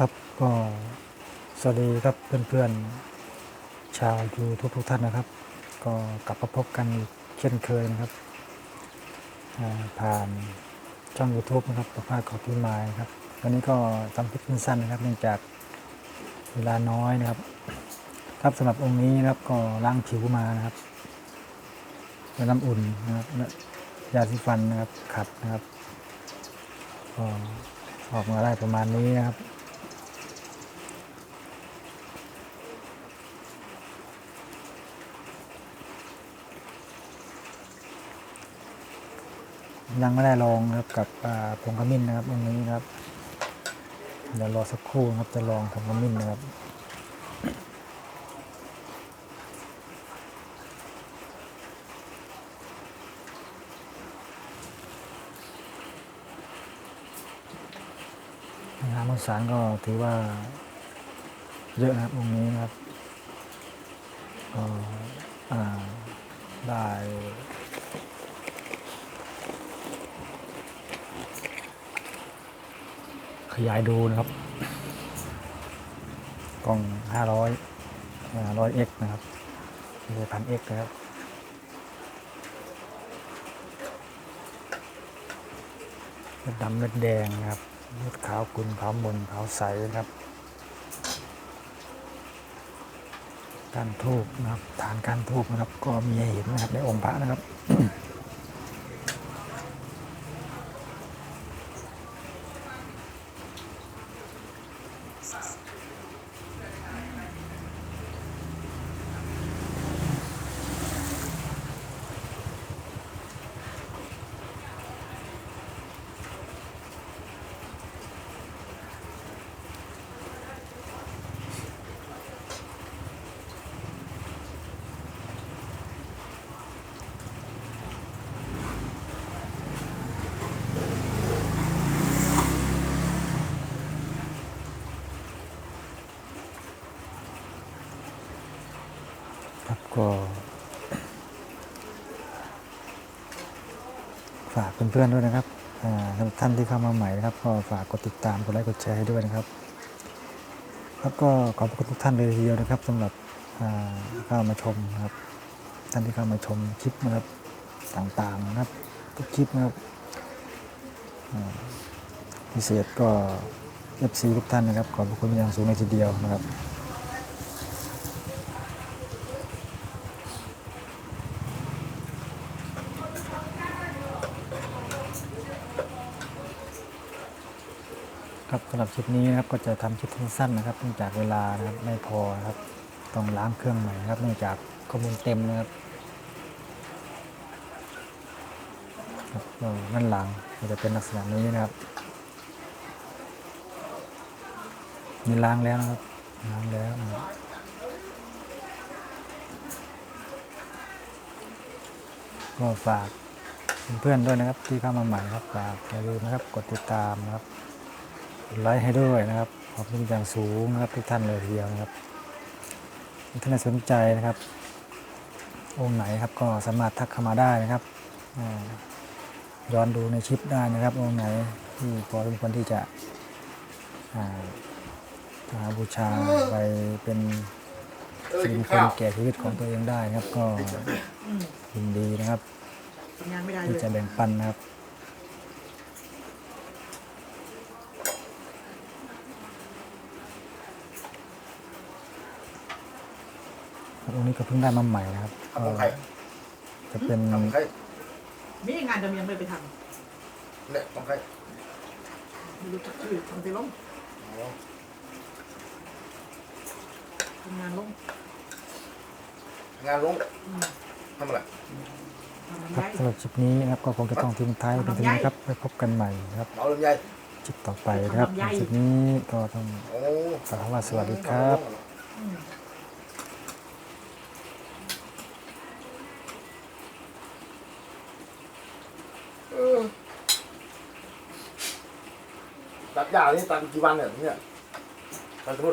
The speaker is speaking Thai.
ครับก็สวัสดีครับเพื่อนๆ ชาวยูทูบทุกท่านนะครับ ก็กลับมาพบกันเช่นเคยนะครับ ผ่านช่อง YouTube นะครับประภาสขอพี่ไม้นะครับ วันนี้ก็ทำคลิปสั้นๆนะครับเนื่องจากเวลาน้อยนะครับ ครับสำหรับองค์นี้นะครับก็ล้างผิวมานะครับด้วยน้ำอุ่นนะครับและยาสีฟันนะครับขัดนะครับก็ออกมาได้ประมาณนี้นะครับ ยังไม่ได้ลองนะครับกับอ่าผงขมิ้นนะครับองนี้นะครับเดี๋ยวรอสักครู่นะครับจะลองผงขมิ้นนะครับน้ำมันสารก็ถือว่าเยอะนะครับองค์นี้นะครับก็ได้ ขยายดูนะครับ กล้อง 500 100 x นะครับไม่ใช่พัน x นะครับเม็ดดำเม็ดแดงนะครับเม็ดขาวกุลขาวมนขาวใสนะครับการทูบนะครับฐานการทูบนะครับ ก็มีให้เห็นนะครับในองค์พระนะครับ ก็ฝากเพื่อนๆด้วยนะครับท่านที่เข้ามาใหม่นะครับก็ฝากกดติดตามกดไลค์กดแชร์ให้ด้วยนะครับ แล้วก็ขอบคุณทุกท่านเลยทีเดียวนะครับสำหรับอ่าเข้ามาชมนะครับ ท่านที่เข้ามาชมคลิปนะครับต่างๆนะครับทุกคลิปนะครับพิเศษก็ FC ทุกท่านนะครับขอบคุณเป็นอย่างสูงในทีเดียวนะครับ ครับสำหรับคลิปนี้นะครับก็จะทำคลิปสั้นๆนะครับเนื่องจากเวลานะครับไม่พอครับต้องล้างเครื่องใหม่นะครับเนื่องจากข้อมูลเต็มนะครับครับด้านหลังก็จะเป็นลักษณะนี้นะครับนี่ล้างแล้วนะครับล้างแล้วก็ฝากเพื่อนๆด้วยนะครับที่เข้ามาใหม่ครับฝากอย่าลืมนะครับกดติดตามนะครับ ดไลค์ให้ด้วยนะครับ ขอบคุณอย่างสูงนะครับทุกท่านเลยทีเดียวนะครับถ้าท่านสนใจนะครับ องค์ไหนครับก็สามารถทักเข้ามาได้นะครับอ่าย้อนดูในคลิปได้นะครับ องค์ไหนที่พอสมควรที่จะอ่าหาบูชาไปเป็นสิ่งมงคลแก่ชีวิตของตัวเองได้นะครับ ก็ยินดีนะครับทำงานไม่ได้เลที่ยจะแบ่งปันนะครับ องค์นี้ก็เพิ่งได้มาใหม่นะครับทำของใครจะเป็นทำของใครมีงานจะยังไม่ไปทเนี่ยของใครำไม่รู้จักชื่อทำไปล้มอ๋อทำงานล้มงานลงอืมทำอะไร ทำมันครับย้ายสำหรับคลิปนี้นะครับก็คงจะต้องทิ้งท้ายเป็นตัวนี้ครับไว้พบกันใหม่นะครับเหมาลำไยคลิปต่อไปนะครับคลิปนี้ก็ต้องโอ้กล่าวคำว่าสวัสดีครับ อืม เออ ตัดยาวนี่ตัดกี่วันเนี่ยเนี่ยตัดสมมติ